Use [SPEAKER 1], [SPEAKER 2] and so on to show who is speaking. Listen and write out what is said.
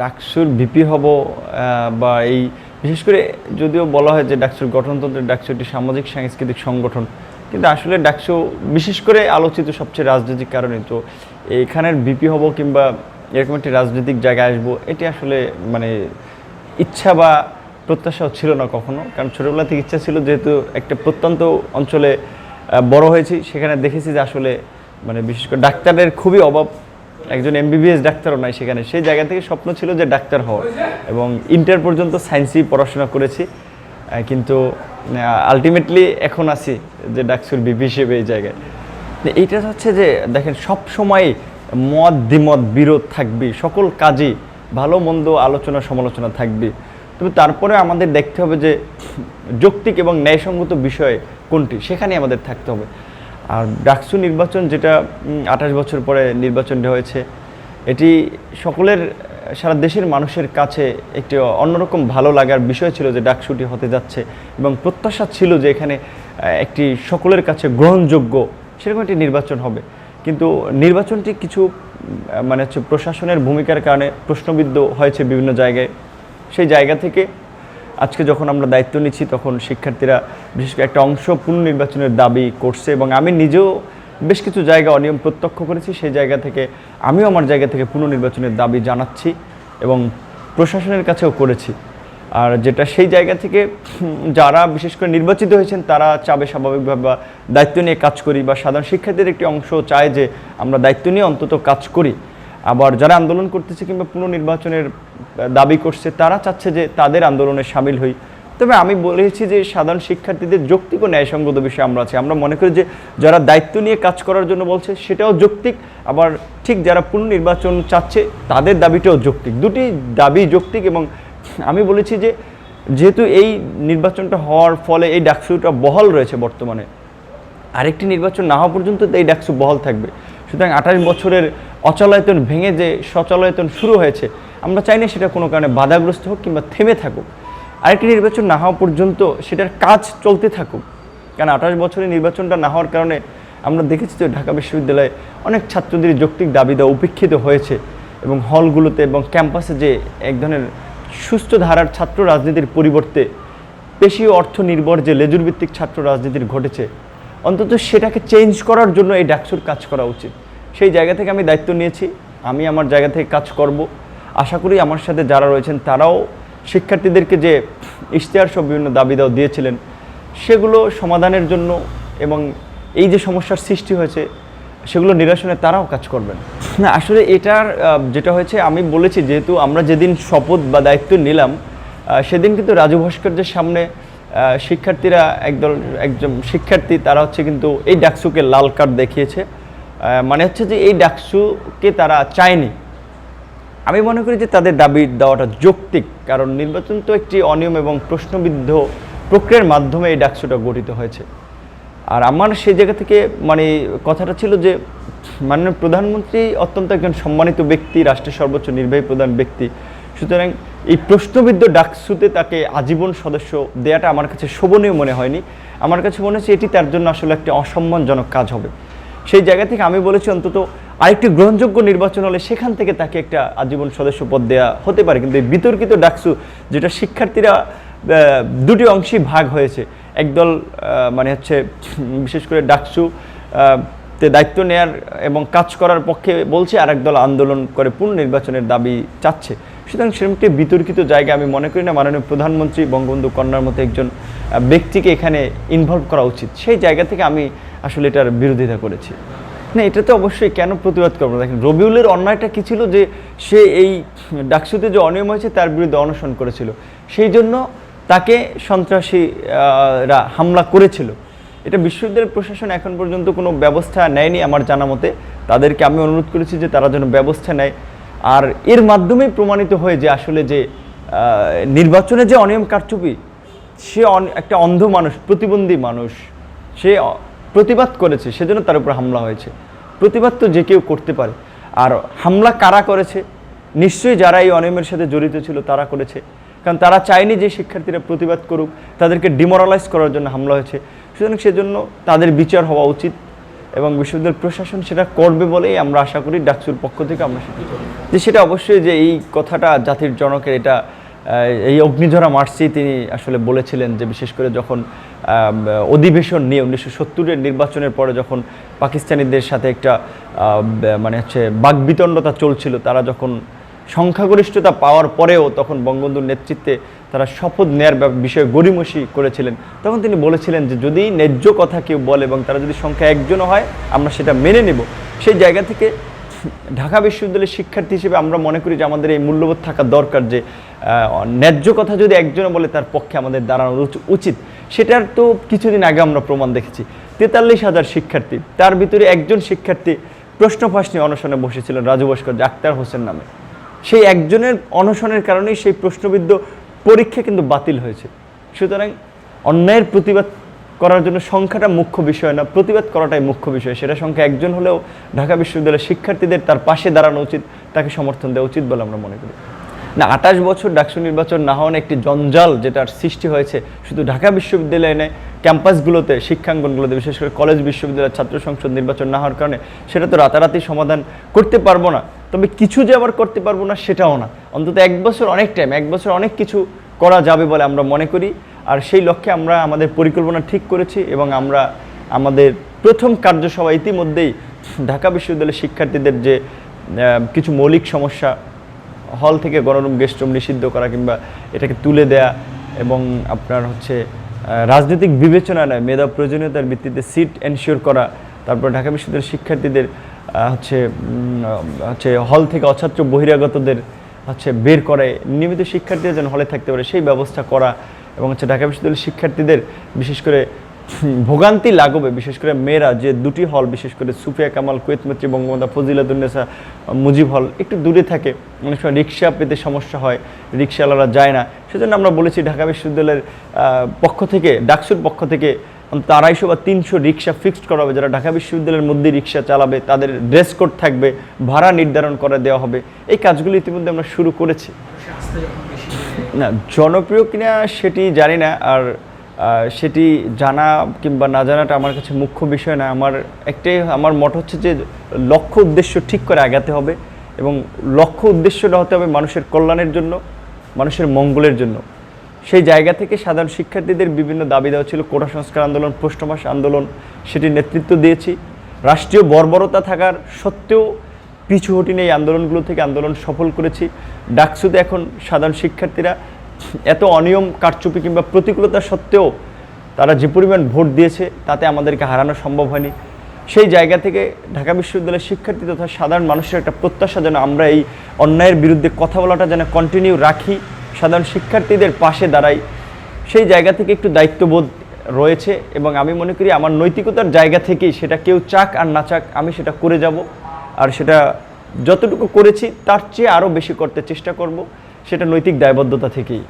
[SPEAKER 1] ডাকসুর ভিপি হব বা এই, বিশেষ করে যদিও বলা হয় যে ডাকসুর গঠনতন্ত্রের ডাকসু একটি সামাজিক সাংস্কৃতিক সংগঠন, কিন্তু আসলে ডাকসু বিশেষ করে আলোচিত সবচেয়ে রাজনৈতিক কারণে। তো এখানের ভিপি হব কিংবা এরকম একটি রাজনৈতিক জায়গায় আসব, এটি আসলে মানে ইচ্ছা বা প্রত্যাশাও ছিল না কখনো, কারণ ছোটোবেলা থেকে ইচ্ছা ছিল যেহেতু একটা প্রত্যন্ত অঞ্চলে বড় হয়েছি, সেখানে দেখেছি যে আসলে মানে বিশেষ করে ডাক্তারের খুবই অভাব একজন এমবিবিএস ডাক্তারও নাই সেখানে। সেই জায়গা থেকে স্বপ্ন ছিল যে ডাক্তার হওয়া এবং ইন্টার পর্যন্ত সায়েন্সই পড়াশোনা করেছি। কিন্তু আলটিমেটলি এখন আছি যে ডাকসুর বিপি হিসেবে এই জায়গায়। তো এইটা হচ্ছে যে, দেখেন, সব সময় মত দ্বিমত, বিরোধ থাকবে। সকল কাজে ভালো, মন্দ, আলোচনা, সমালোচনা থাকবে। তবে তারপরে আমাদের দেখতে হবে যে, যৌক্তিক এবং ন্যায়সঙ্গত বিষয় কোনটি? সেখানে আমাদের থাকতে হবে। আর ডাকসু নির্বাচন যেটা আঠাশ বছর পরে নির্বাচনটা হয়েছে, এটি সকলের, সারা দেশের মানুষের কাছে একটি অন্যরকম ভালো লাগার বিষয় ছিল যে ডাকসুটি হতে যাচ্ছে এবং প্রত্যাশা ছিল যে এখানে একটি সকলের কাছে গ্রহণযোগ্য সেরকম একটি নির্বাচন হবে। কিন্তু নির্বাচনটি কিছু মানে হচ্ছে প্রশাসনের ভূমিকার কারণে প্রশ্নবিদ্ধ হয়েছে বিভিন্ন জায়গায়। সেই জায়গা থেকে আজকে যখন আমরা দায়িত্ব নিচ্ছি, তখন শিক্ষার্থীরা বিশেষ করে একটা অংশ পুনর্নির্বাচনের দাবি করছে এবং আমি নিজেও বেশ কিছু জায়গা অনিয়ম প্রত্যক্ষ করেছি। সেই জায়গা থেকে, আমিও আমার জায়গা থেকে পুনর্নির্বাচনের দাবি জানাচ্ছি এবং প্রশাসনের কাছেও করেছি। আর যেটা সেই জায়গা থেকে, যারা বিশেষ করে নির্বাচিত হয়েছেন, তারা চাবে স্বাভাবিকভাবে বা দায়িত্ব নিয়ে কাজ করি বা সাধারণ শিক্ষার্থীদের একটি অংশ চায় যে আমরা দায়িত্ব নিয়ে অন্তত কাজ করি। আবার যারা আন্দোলন করতেছে কিংবা পুনর্নির্বাচনের দাবি করছে, তারা চাচ্ছে যে তাদের আন্দোলনে সামিল হই। তবে আমি বলেছি যে সাধারণ শিক্ষার্থীদের যৌক্তিক ও ন্যায়সঙ্গত বিষয়ে আমরা আছি। আমরা মনে করি যে যারা দায়িত্ব নিয়ে কাজ করার জন্য বলছে, সেটাও যৌক্তিক। আবার ঠিক যারা পুনর্নির্বাচন চাচ্ছে, তাদের দাবিটাও যৌক্তিক। দুটি দাবি যৌক্তিক এবং আমি বলেছি যে যেহেতু এই নির্বাচনটা হওয়ার ফলে এই ডাকসুটা বহাল রয়েছে বর্তমানে, আরেকটি নির্বাচন না হওয়া পর্যন্ত এই ডাকসু বহাল থাকবে। সুতরাং আঠাশ বছরের অচলায়তন ভেঙে যে সচলায়তন শুরু হয়েছে, আমরা চাই না সেটা কোনো কারণে বাধাগ্রস্ত হোক কিংবা থেমে থাকুক। আরেকটি নির্বাচন না হওয়া পর্যন্ত সেটার কাজ চলতে থাকুক। কারণ আঠাশ বছরের নির্বাচনটা না হওয়ার কারণে আমরা দেখেছি যে ঢাকা বিশ্ববিদ্যালয়ে অনেক ছাত্রদের যৌক্তিক দাবি দেওয়া উপেক্ষিত হয়েছে এবং হলগুলোতে এবং ক্যাম্পাসে যে এক ধরনের সুস্থ ধারার ছাত্র রাজনীতির পরিবর্তে পেশি অর্থ নির্ভর যে লেজুর ভিত্তিক ছাত্র রাজনীতির ঘটেছে, অন্তত সেটাকে চেঞ্জ করার জন্য এই ডাকসুর কাজ করা উচিত। সেই জায়গা থেকে আমি দায়িত্ব নিয়েছি, আমি আমার জায়গা থেকে কাজ করব। আশা করি আমার সাথে যারা রয়েছেন তারাও শিক্ষার্থীদেরকে যে ইশতেহার সব বিভিন্ন দাবি দাও দিয়েছিলেন, সেগুলো সমাধানের জন্য এবং এই যে সমস্যার সৃষ্টি হয়েছে, সেগুলো নিরসনে তারাও কাজ করবেন। না, আসলে এটার যেটা হয়েছে, আমি বলেছি যেহেতু আমরা যেদিন শপথ বা দায়িত্ব নিলাম সেদিন কিন্তু রাজু ভাস্কর্যের সামনে শিক্ষার্থীরা একদল, একজন শিক্ষার্থী, তারা হচ্ছে কিন্তু এই ডাকসুকে লাল কার্ড দেখিয়েছে। মানে হচ্ছে যে এই ডাকসুকে তারা চায়নি। আমি মনে করি যে তাদের দাবি দেওয়াটা যৌক্তিক, কারণ নির্বাচন তো একটি অনিয়ম এবং প্রশ্নবিদ্ধ প্রক্রিয়ার মাধ্যমে এই ডাকসুটা গঠিত হয়েছে। আর আমার সেই জায়গা থেকে মানে কথাটা ছিল যে, মাননীয় প্রধানমন্ত্রী অত্যন্ত একজন সম্মানিত ব্যক্তি, রাষ্ট্রের সর্বোচ্চ নির্বাহী প্রধান ব্যক্তি। সুতরাং এই প্রশ্নবিদ্ধ ডাকসুতে তাকে আজীবন সদস্য দেওয়াটা আমার কাছে শোভনীয় মনে হয়নি। আমার কাছে মনে হচ্ছে এটি তার জন্য আসলে একটি অসম্মানজনক কাজ হবে। সেই জায়গা থেকে আমি বলেছি অন্তত আরেকটি গ্রহণযোগ্য নির্বাচন হলে সেখান থেকে তাকে একটা আজীবন সদস্য পদ দেওয়া হতে পারে। কিন্তু বিতর্কিত ডাকসু, যেটা শিক্ষার্থীরা দুটি অংশেই ভাগ হয়েছে। একদল মানে হচ্ছে, বিশেষ করে ডাকসু তে দায়িত্ব নেয়ার এবং কাজ করার পক্ষে বলছে আর একদল আন্দোলন করে পুনর্নির্বাচনের দাবি চাচ্ছে। সুতরাং সেরকম একটি বিতর্কিত জায়গা আমি মনে করি না। মাননীয় প্রধানমন্ত্রী বঙ্গবন্ধু কন্যার মতো একজন ব্যক্তিকে এখানে ইনভলভ করা উচিত। সেই জায়গা থেকে আমি আসলে এটার বিরোধিতা করেছি। না, এটা তো অবশ্যই কেন প্রতিবাদ করব না? দেখেন, রবিউলের অন্যায়টা কী ছিল যে সে এই ডাকসুতে যে অনিয়ম হয়েছে তার বিরুদ্ধে অনশন করেছিল। সেই জন্য তাকে সন্ত্রাসীরা হামলা করেছিল। এটা বিশ্ববিদ্যালয় প্রশাসন এখন পর্যন্ত কোনো ব্যবস্থা নেয়নি আমার জানা মতে। তাদেরকে আমি অনুরোধ করেছি যে তারা যেন ব্যবস্থা নেয়। আর এর মাধ্যমেই প্রমাণিত হয়ে যে আসলে যে নির্বাচনে যে অনিয়ম কারচুপি, সে একটা অন্ধ মানুষ, প্রতিবন্ধী মানুষ, সে প্রতিবাদ করেছে, সেজন্য তার উপর হামলা হয়েছে। প্রতিবাদ তো যে কেউ করতে পারে। আর হামলা কারা করেছে? নিশ্চয়ই যারা এই অনিয়মের সাথে জড়িত ছিল তারা করেছে। কারণ তারা চায়নি যে শিক্ষার্থীরা প্রতিবাদ করুক, তাদেরকে ডিমোরালাইজ করার জন্য হামলা হয়েছে। সুতরাং সেজন্য তাদের বিচার হওয়া উচিত। এবং বিশ্ববিদ্যালয় প্রশাসন সেটা করবে বলেই আমরা আশা করি ডাকসুর পক্ষ থেকে আমরা সেটা যে সেটা অবশ্যই যে এই কথাটা জাতির জনকের এটা এই অগ্নিঝরা মার্চেই তিনি আসলে বলেছিলেন যে বিশেষ করে যখন অধিবেশন নিয়ে উনিশশো সত্তরের নির্বাচনের পরে যখন পাকিস্তানিদের সাথে একটা মানে হচ্ছে বাকবিতণ্ডতা চলছিল, তারা যখন সংখ্যাগরিষ্ঠতা পাওয়ার পরেও তখন বঙ্গবন্ধুর নেতৃত্বে তারা শপথ নেয়ার বিষয়ে গড়িমসি করেছিলেন। তখন তিনি বলেছিলেন যে, যদি ন্যায্য কথা কেউ বলে এবং তারা যদি সংখ্যা একজনও হয়, আমরা সেটা মেনে নেব। সেই জায়গা থেকে ঢাকা বিশ্ববিদ্যালয়ের শিক্ষার্থী হিসেবে আমরা মনে করি যে, আমাদের এই মূল্যবোধ থাকা দরকার যে ন্যায্য কথা যদি একজনও বলে, তার পক্ষে আমাদের দাঁড়ানো উচ- উচিত। সেটার তো কিছুদিন আগে আমরা প্রমাণ দেখেছি। তেতাল্লিশ হাজার শিক্ষার্থী, তার ভিতরে একজন শিক্ষার্থী প্রশ্ন ফাঁস নিয়ে অনশনে বসেছিলেন রাজু ভাস্কর্য আক্তার হোসেন নামে। সেই একজনের অনশনের কারণেই সেই প্রশ্নবিদ্ধ পরীক্ষা কিন্তু বাতিল হয়েছে। সুতরাং অন্যায়ের প্রতিবাদ করার জন্য সংখ্যাটা মুখ্য বিষয় না, প্রতিবাদ করাটাই মুখ্য বিষয়। সেটা সংখ্যা একজন হলেও ঢাকা বিশ্ববিদ্যালয়ের শিক্ষার্থীদের তার পাশে দাঁড়ানো উচিত, তাকে সমর্থন দেওয়া উচিত বলে আমরা মনে করি। না, আঠাশ বছর ডাকসু নির্বাচন না হওয়ার একটি জঞ্জাল যেটার সৃষ্টি হয়েছে শুধু ঢাকা বিশ্ববিদ্যালয়ে নয় ক্যাম্পাসগুলোতে শিক্ষাঙ্গনগুলোতে, বিশেষ করে কলেজ বিশ্ববিদ্যালয়ের ছাত্র সংসদ নির্বাচন না হওয়ার কারণে সেটা তো রাতারাতি সমাধান করতে পারব না। তবে কিছু যে আবার করতে পারব না, সেটাও না। অন্তত এক বছর অনেক টাইম এক বছর অনেক কিছু করা যাবে বলে আমরা মনে করি। আর সেই লক্ষ্যে আমরা আমাদের পরিকল্পনা ঠিক করেছি এবং আমরা আমাদের প্রথম কার্যসভা ইতিমধ্যেই ঢাকা বিশ্ববিদ্যালয়ের শিক্ষার্থীদের যে কিছু মৌলিক সমস্যা, হল থেকে গণরুম, গেস্ট রুম নিষিদ্ধ করা কিংবা এটাকে তুলে দেয়া এবং আপনার হচ্ছে রাজনৈতিক বিবেচনা নয়, মেধা প্রয়োজনীয়তার ভিত্তিতে সিট এনশিওর করা, তারপর ঢাকা বিশ্ববিদ্যালয়ের শিক্ষার্থীদের হচ্ছে হচ্ছে হল থেকে অছাত্র বহিরাগতদের, হচ্ছে বের করে, নিয়মিত শিক্ষার্থীরা যেন হলে থাকতে পারে, সেই ব্যবস্থা করা এবং হচ্ছে ঢাকা বিশ্ববিদ্যালয়ের শিক্ষার্থীদের, বিশেষ করে ভোগান্তি লাগবে বিশেষ করে মেয়েরা যে দুটি হল বিশেষ করে সুফিয়া কামাল কুয়েত মৈত্রী বঙ্গবন্ধু ফজিলাতুন্নেসা মুজিব হল একটু দূরে থাকে। অনেক সময় রিক্সা পেতে সমস্যা হয় রিক্সাওয়ালারা যায় না। সেজন্য আমরা বলেছি ঢাকা বিশ্ববিদ্যালয়ের পক্ষ থেকে ডাকসুর পক্ষ থেকে অন্তত আড়াইশো বা তিনশো রিক্সা ফিক্সড করা হবে। যারা ঢাকা বিশ্ববিদ্যালয়ের মধ্যে রিক্সা চালাবে তাদের ড্রেস কোড থাকবে ভাড়া নির্ধারণ করে দেওয়া হবে। এই কাজগুলো ইতিমধ্যে আমরা শুরু করেছি। না জনপ্রিয় কিনা সেটি জানি না আর সেটি জানা কিংবা না জানাটা আমার কাছে মুখ্য বিষয় না। আমার একটাই, আমার মত হচ্ছে যে লক্ষ্য উদ্দেশ্য ঠিক করে আগাতে হবে এবং লক্ষ্য উদ্দেশ্যটা হতে হবে মানুষের কল্যাণের জন্য, মানুষের মঙ্গলের জন্য। সেই জায়গা থেকে সাধারণ শিক্ষার্থীদের বিভিন্ন দাবি দেওয়া ছিল, কোটা সংস্কার আন্দোলন প্রশ্নমাস আন্দোলন, সেটির নেতৃত্ব দিয়েছি। রাষ্ট্রীয় বর্বরতা থাকার সত্ত্বেও পিছু হটিনি এই আন্দোলনগুলো থেকে, আন্দোলন সফল করেছি। ডাকসুতে এখন সাধারণ শিক্ষার্থীরা এত অনিয়ম, কারচুপি কিংবা প্রতিকূলতা সত্ত্বেও তারা যে পরিমাণ ভোট দিয়েছে, তাতে আমাদেরকে হারানো সম্ভব হয়নি। সেই জায়গা থেকে ঢাকা বিশ্ববিদ্যালয়ের শিক্ষার্থী তথা সাধারণ মানুষের একটা প্রত্যাশা যেন আমরা এই অন্যায়ের বিরুদ্ধে কথা বলাটা যেন কন্টিনিউ রাখি, সাধারণ শিক্ষার্থীদের পাশে দাঁড়াই। সেই জায়গা থেকে একটু দায়িত্ববোধ রয়েছে এবং আমি মনে করি আমার নৈতিকতার জায়গা থেকেই সেটা কেউ চাক আর না চাক, আমি সেটা করে যাব। আর সেটা যতটুকু করেছি, তার চেয়ে আরও বেশি করতে চেষ্টা করব। সেটা নৈতিক দায়বদ্ধতা থেকেই।